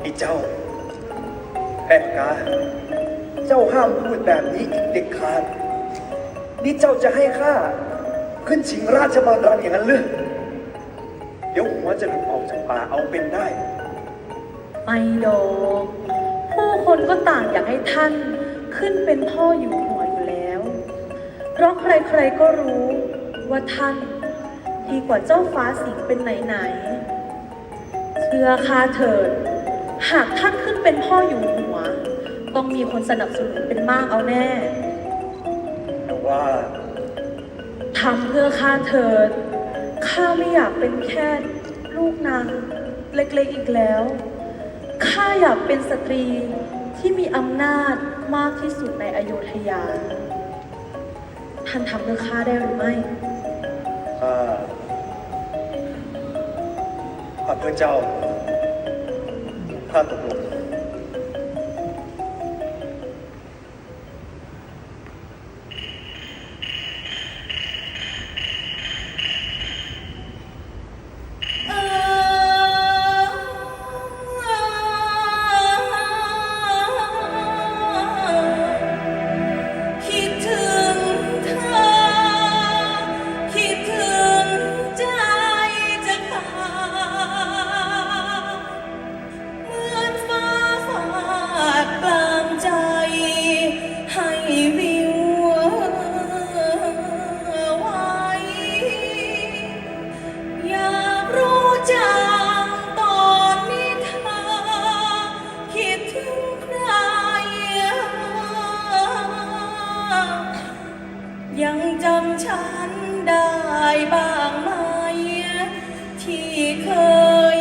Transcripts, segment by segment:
ไอ้เจ้าแพทย์กาเจ้าห้ามพูดแบบนี้อีกเด็ดขาด นี่เจ้าจะให้ข้าขึ้นชิงราชบัลลังก์อย่างนั้นหรือเดี๋ยวหัวจะหลุดออกจากป่าเอาเป็นได้ ไม่ดอกผู้คนก็ต่างอยากให้ท่านขึ้นเป็นพ่ออยู่หัวอยู่แล้ว เพราะใครๆก็รู้ว่าท่านดีกว่าเจ้าฟ้าสิงเป็นไหนๆเชื่อข้าเถิด หากท่านขึ้นเป็นพ่ออยู่หัว ต้องมีคนสนับสนุนเป็นมากเอาแน่ แต่ว่าทำเพื่อข้าเถิดข้าไม่อยากเป็นแค่ลูกนางเล็กๆอีกแล้ว ข้าอยากเป็นสตรีที่มีอำนาจมากที่สุดในอโยธยา ท่านทำเพื่อข้าได้หรือไม่เอ่อข้าเพื่อเจ้า ข้ ฉันได้บ้างไหม ที่เคย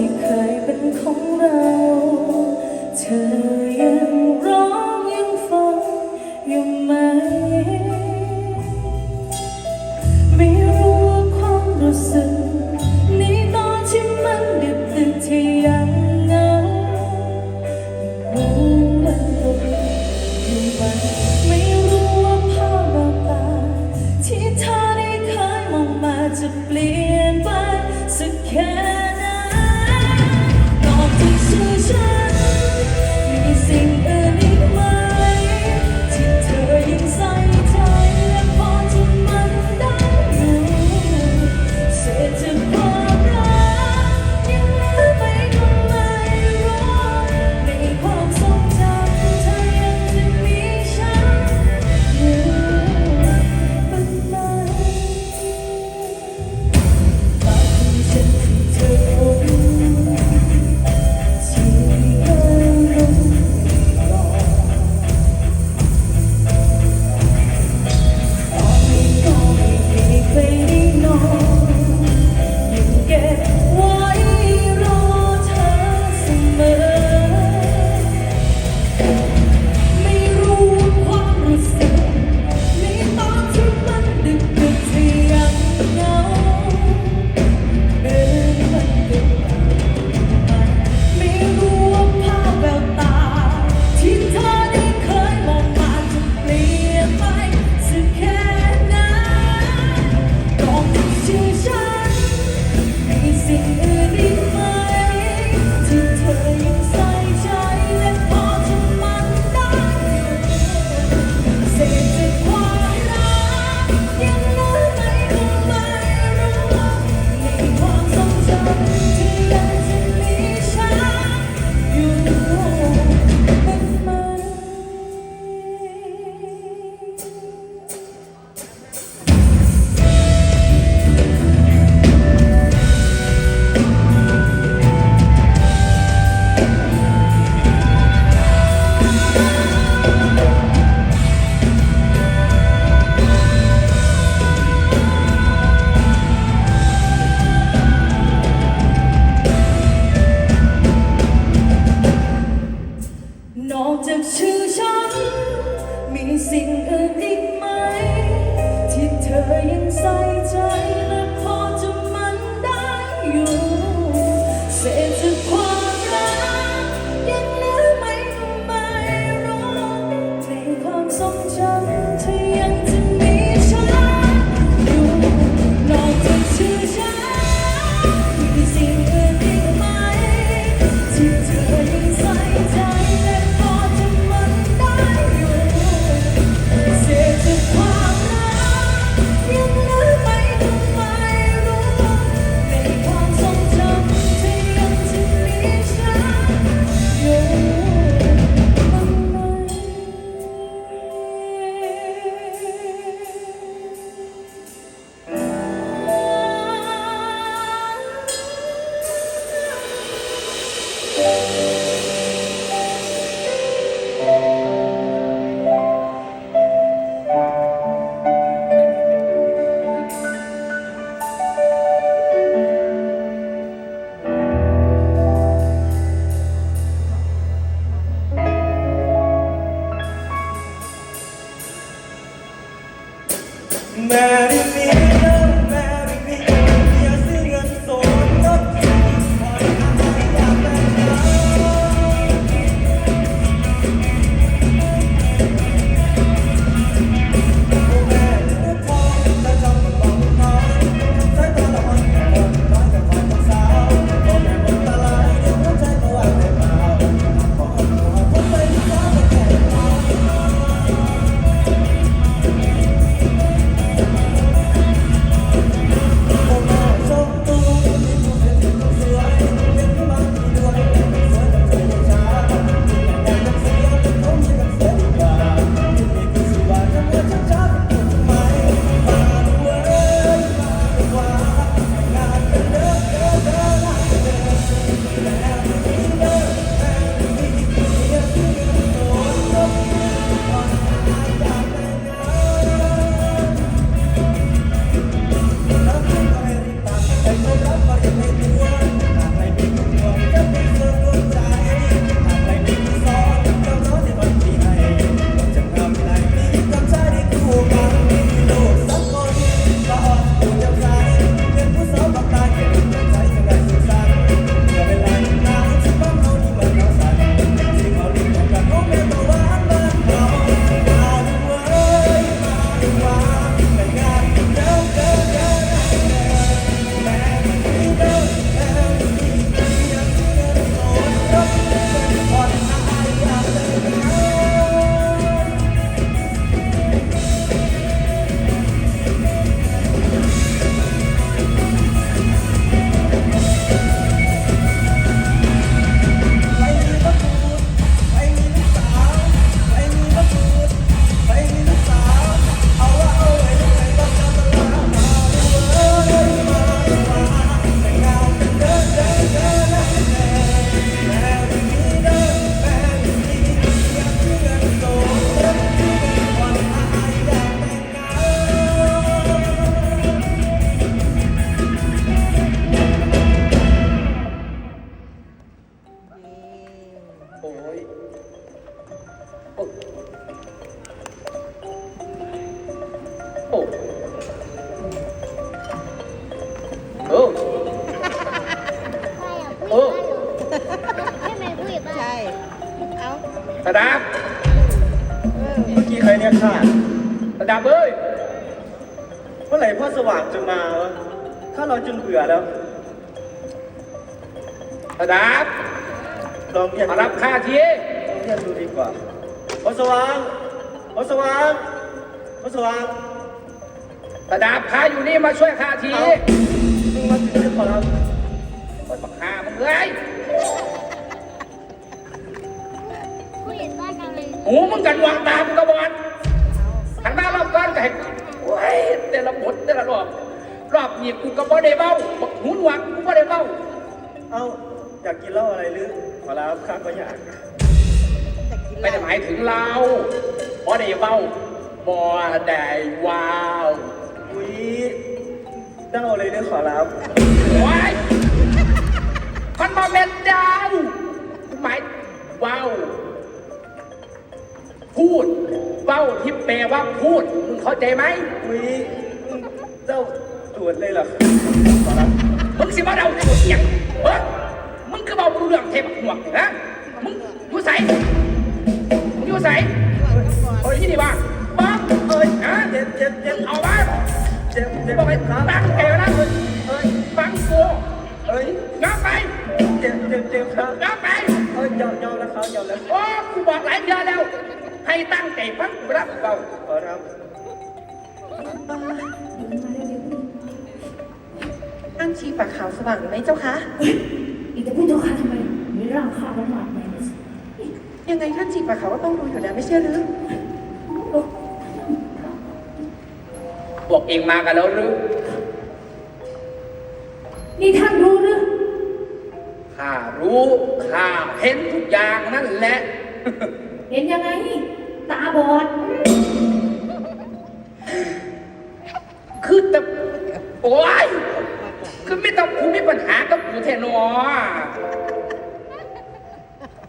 ที่เคยเป็นของเรา รับค่าทีเรียกดูดีกว่าพอสว่างพอสว่างพอสว่างระดาบค้าอยู่นี่มาช่วยค่าทีมึงมาถึงจะขอรับปล่อยปากคามึงเลยผู้เห็นบ้านกันเลยหูมึงกันวางตามึงกระบอกทางด้านรอบก้อนก็เห็นโอ้ยแต่ละหมดแต่ละรอบรอบหยิบกูกระบอกได้เบ้าหูหนวกกูก็ได้เบ้า เอ้าอยากกินเหล้าอะไรหรือ ขอรับข้าก็อยากไม่ได้หมายถึงเราเพราะในเบ้าบอแดว้าวอุ้ยเด้าเลยได้ขอรับโายมันมาเป็ดดาวหมายเบ้าพูดเบ้าที่แปลว่าพูดมึงเข้าใจไหมอุ้ยเจ้าตรวจเลยเหรอขอรับมึงสิมาเดาตรวจยังเฮ้ คือเบาเรื่องเทพหัวนะมึงอยู่ใส่มึงอยู่ใส่เฮ้ยที่นี่ว่าบ้างเอ้ยฮะเจ็บเจ็บเจ็บเอาบ้าเจ็บเจ็บบอกไปตั้งแกนะเอ้ยฟังกูเอ้ยงับไปเจ็บเจ็บเจ็บครับงับไปเอ้ยยอมยอมแล้วครับยอมแล้วโอ้กูบอกหลายเดือนแล้ว ให้ตั้งใจฟังรับเบาขอรับท่านชีปากขาวสว่างไหมเจ้าคะ อีกแต่พูดเจ้าค่ะทำไมมีร่างข้าประมาทไหมยังไงท่านชีปากขาวก็ต้องรู้อยู่แล้วไม่ใช่หรือพวกเองมากันแล้วหรือนี่ท่านรู้หรือ ข้ารู้ข้าเห็นทุกอย่างนั่นแหละ เห็นยังไง ตาบอด คือแต่โอ้ยคือไม่ต้องกูมีปัญหา กับกูแทนอ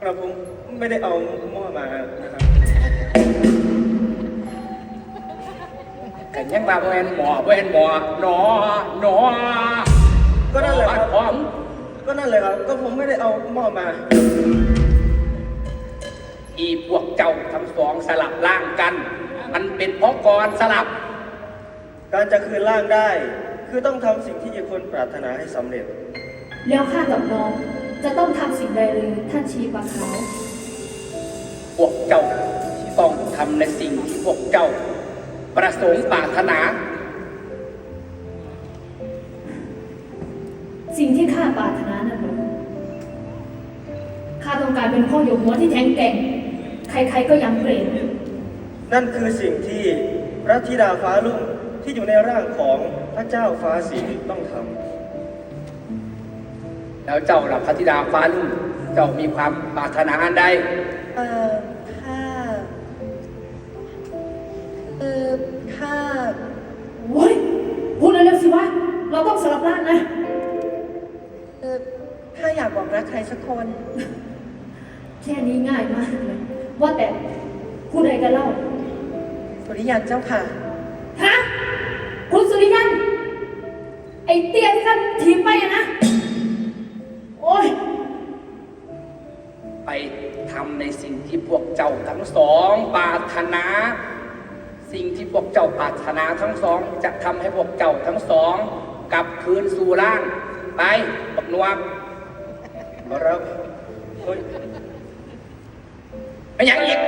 กระผมไม่ได้เอาหม้อมานะครับกันยังมาเวนหมอเวนหมอหนอหนอก็นั่นแหละครับหอมก็นั่นเลยครับก็ผมไม่ได้เอาหม้อมา อีพวกเจ้าทั้งสองสลับร่างกัน มันเป็นเพราะกรสลับ การจะคืนร่างได้ คือต้องทำสิ่งที่อีกคนปรารถนาให้สำเร็จ แล้วข้ากับน้องจะต้องทำสิ่งใดหรือท่านชีปะขาวพวกเจ้าต้องทำในสิ่งที่พวกเจ้า ประสงค์ปรารถนา สิ่งที่ข้าปรารถนานั่นหรอข้าต้องการเป็นพ่อหยกหัวที่แข็งแกร่ง ใครๆก็ยังเกรงนั่นคือสิ่งที่พระธิดาฟ้าลุ่งที่อยู่ในร่างของพระเจ้าฟ้าสีต้องท แล้วเจ้าหลับพระธิดาฟ้าลุ่งเจ้ามีความปรารถนาอันใดเอ่อข้าเออข้าโว้ยพูดเร็วๆสิวะ เราต้องสลับร่างนะ เออข้าอยากบอกรักใครสักคน แค่นี้ง่ายมากเลยว่าแต่ผู้ใดกันเล่า สุริยันเจ้าค่ะ ฮะ คุณสุริยัน ไอเตี้ยที่ท่านถีบไปอะนะ ทำในสิ่งที่พวกเจ้าทั้งสองปรารถนา สิ่งที่พวกเจ้าปรารถนาทั้งสอง จะทำให้พวกเจ้าทั้งสอง กลับคืนสู่ร่าง ไปบักนวกำขอรับเฮ้ยไปยังอีก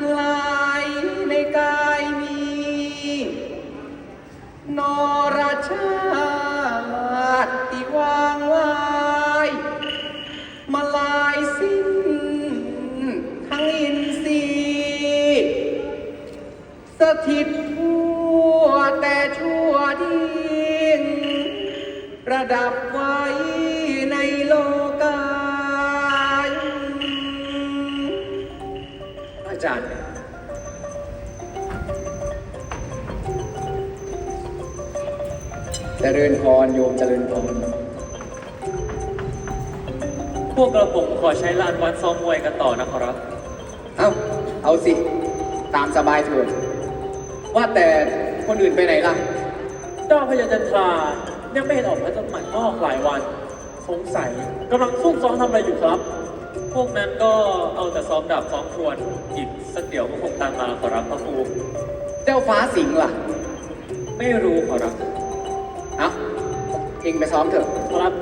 ำคั จริญพรโยมเจริญพรพวกกระผมขอใช้ลานวัดซ้อมมวยกันต่อนะครับ เอ้า เอาสิ ตามสบายเถิดว่าแต่คนอื่นไปไหนล่ะเจ้าพญาจันทรายังไม่เห็นออกมาจากหมันนอกหลายวัน สงสัยกำลังซุ่มซ้อมทำอะไรอยู่ครับ พวกนั้นก็เอาแต่ซ้อมดาบซ้อมทวนอีกสักเดี๋ยวก็คงตามมาขอรับพระครูเจ้าฟ้าสิงห์ล่ะ ไม่รู้ขอรับ จริงไปซ้อมเถอะครับ